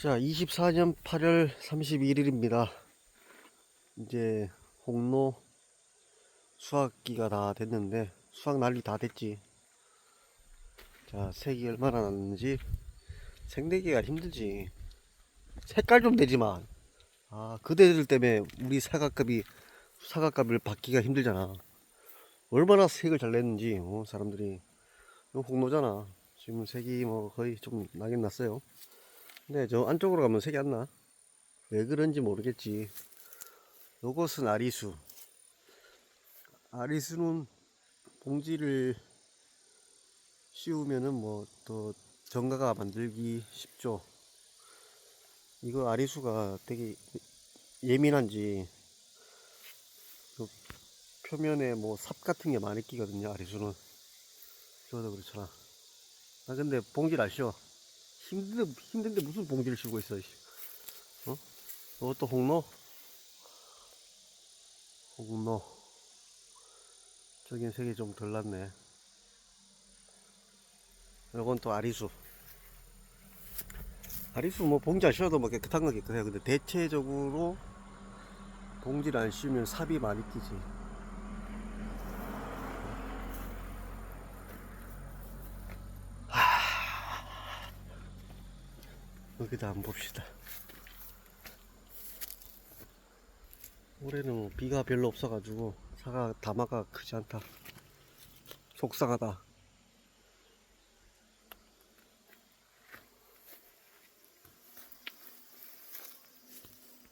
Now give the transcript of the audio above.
자, 24년 8월 31일입니다. 이제 홍로 수확기가 다 됐는데 수확 난리 다 됐지. 자, 색이 얼마나 났는지 생내기가 힘들지. 색깔 좀 내지만 아, 그대들 때문에 우리 사과값이 사과값을 받기가 힘들잖아. 얼마나 색을 잘 냈는지 어, 사람들이 이거 홍로잖아. 지금 색이 뭐 거의 좀 나긴 났어요. 근데 저 안쪽으로 가면 색이 안 나. 왜 그런지 모르겠지. 요것은 아리수. 아리수는 봉지를 씌우면은 뭐 더 정가가 만들기 쉽죠. 이거 아리수가 되게 예민한지 그 표면에 뭐 삽 같은 게 많이 끼거든요. 아리수는. 저도 그렇잖아. 아 근데 봉지를 안 씌워. 힘든데, 힘든데 무슨 봉지를 씌우고 있어, 씨. 어? 이것도 홍로? 홍로. 저긴 색이 좀 덜 났네. 요건 또 아리수. 아리수 뭐 봉지 안 씌워도 뭐 깨끗한 건 깨끗해요. 근데 대체적으로 봉지를 안 씌우면 삽이 많이 끼지. 여기다 한번 봅시다. 올해는 뭐 비가 별로 없어가지고 사과 담화가 크지 않다. 속상하다.